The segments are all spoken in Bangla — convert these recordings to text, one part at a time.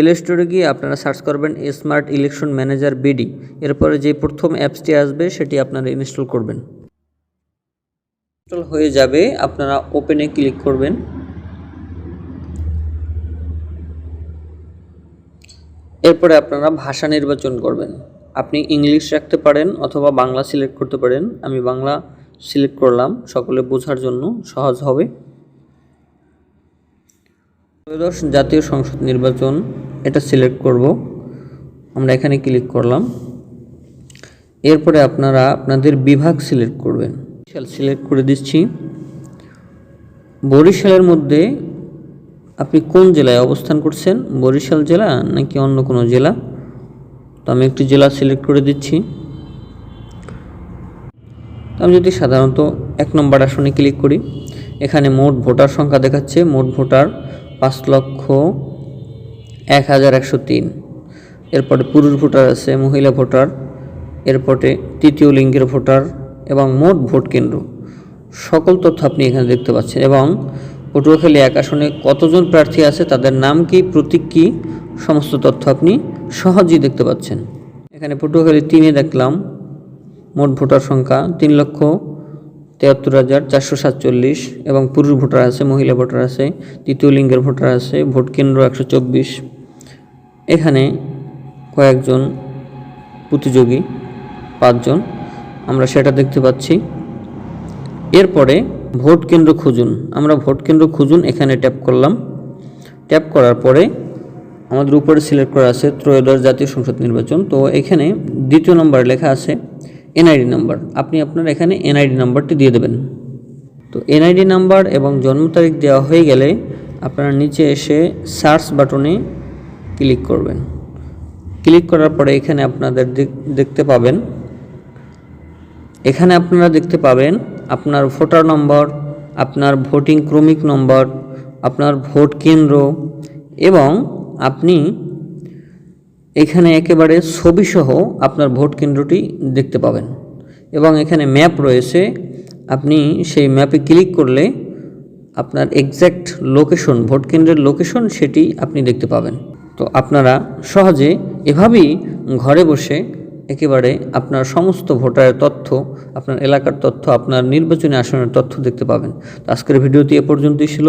প্লে স্টোরে গিয়ে আপনারা সার্চ করবেন স্মার্ট ইলেকশন ম্যানেজার বিডি এরপরে যে প্রথম অ্যাপসটি আসবে, সেটি আপনারা ইনস্টল করবেন। ইনস্টল হয়ে যাবে, আপনারা ওপেনে ক্লিক করবেন। এরপরে আপনারা ভাষা নির্বাচন করবেন। আপনি ইংলিশ রাখতে পারেন অথবা বাংলা সিলেক্ট করতে পারেন। আমি বাংলা সিলেক্ট করলাম, সকলে বোঝার জন্য সহজ হবে। ত্রয়োদশ জাতীয় সংসদ নির্বাচন। এটা সিলেক্ট করব। আমরা এখানে ক্লিক করলাম। এরপরে আপনারা আপনাদের বিভাগ সিলেক্ট করবেন। বরিশাল সিলেক্ট করে দিচ্ছি। বরিশালের মধ্যে আপনি কোন জেলায় অবস্থান করছেন? বরিশাল জেলা নাকি অন্য কোনো জেলা? তো আমি একটি জেলা সিলেক্ট করে দিচ্ছি। আমি যদি সাধারণত এক নম্বর আসনে ক্লিক করি, এখানে মোট ভোটার সংখ্যা দেখাচ্ছে। মোট ভোটার পাঁচ লক্ষ এক হাজার একশো তিন। এরপরে পুরুষ ভোটার আছে, মহিলা ভোটার, এরপরে তৃতীয় লিঙ্গের ভোটার এবং মোট ভোট কেন্দ্র। সকল তথ্য আপনি এখানে দেখতে পাচ্ছেন এবং পটুয়াখালী এক আসনে কতজন প্রার্থী আছে, তাদের নাম কি, প্রতীক কি, সমস্ত তথ্য আপনি সহজেই দেখতে পাচ্ছেন। এখানে পটুয়াখালী তিনে দেখলাম, মোট ভোটার সংখ্যা তিন লক্ষ তেহাত্তর হাজার চারশো সাতচল্লিশ এবং পুরুষ ভোটার আছে, মহিলা ভোটার আছে, তৃতীয় লিঙ্গের ভোটার আছে, ভোট কেন্দ্র একশো চব্বিশ। এখানে কয়েকজন প্রতিযোগী, পাঁচজন, আমরা সেটা দেখতে পাচ্ছি। এরপরে ভোট কেন্দ্র খুঁজুন। আমরা ভোট কেন্দ্র খুঁজুন, এখানে ট্যাপ করলাম। ট্যাপ করার পরে আমাদের উপরে সিলেক্ট করা আছে ত্রয়োদশ জাতীয় সংসদ নির্বাচন। তো এখানে দ্বিতীয় নম্বরে লেখা আছে এনআইডি নাম্বার। আপনি আপনার এখানে এনআইডি নাম্বারটি দিয়ে দেবেন। তো এনআইডি নাম্বার এবং জন্ম তারিখ দেওয়া হয়ে গেলে আপনারা নিচে এসে সার্চ বাটনে ক্লিক করবেন। ক্লিক করার পরে এখানে আপনাদের দেখ- দেখতে পাবেন। এখানে আপনারা দেখতে পাবেন আপনার ভোটার নম্বর, আপনার ভোটিং ক্রমিক নম্বর, আপনার ভোট কেন্দ্র এবং আপনি এখানে একেবারে ছবিসহ আপনার ভোট কেন্দ্রটি দেখতে পাবেন এবং এখানে ম্যাপ রয়েছে। আপনি সেই ম্যাপে ক্লিক করলে আপনার এক্স্যাক্ট লোকেশন, ভোট কেন্দ্রের লোকেশন সেটি আপনি দেখতে পাবেন। তো আপনারা সহজে এভাবেই ঘরে বসে একেবারে আপনার সমস্ত ভোটারের তথ্য, আপনার এলাকার তথ্য, আপনার নির্বাচনী আসনের তথ্য দেখতে পাবেন। তো আজকের ভিডিওটি এ পর্যন্তই ছিল।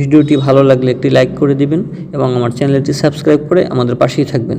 ভিডিওটি ভালো লাগলে একটি লাইক করে দিবেন এবং আমার চ্যানেলটি সাবস্ক্রাইব করে আমাদের পাশেই থাকবেন।